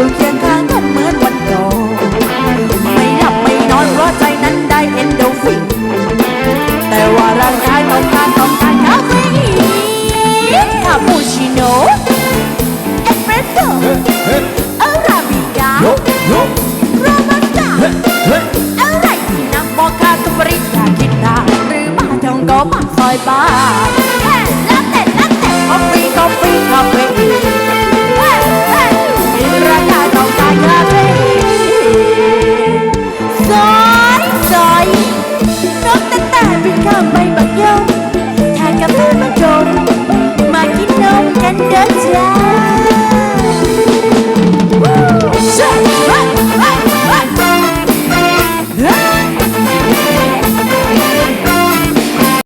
อยู่เคียงข้างกันเหมือนวันก่อนไม่หลับไม่นอนเพราะใจนั้นได้เอ็นโดฟิน แต่ว่าร่างกายต้องการต้องการคาเฟอีนคาปูชิโน่เอสเปรสโซ่อาราบิก้าโรบัสต้าอะไรที่นำบอกคาตุบริตากินตาหรือมาทองก็มาคอยบ้า มท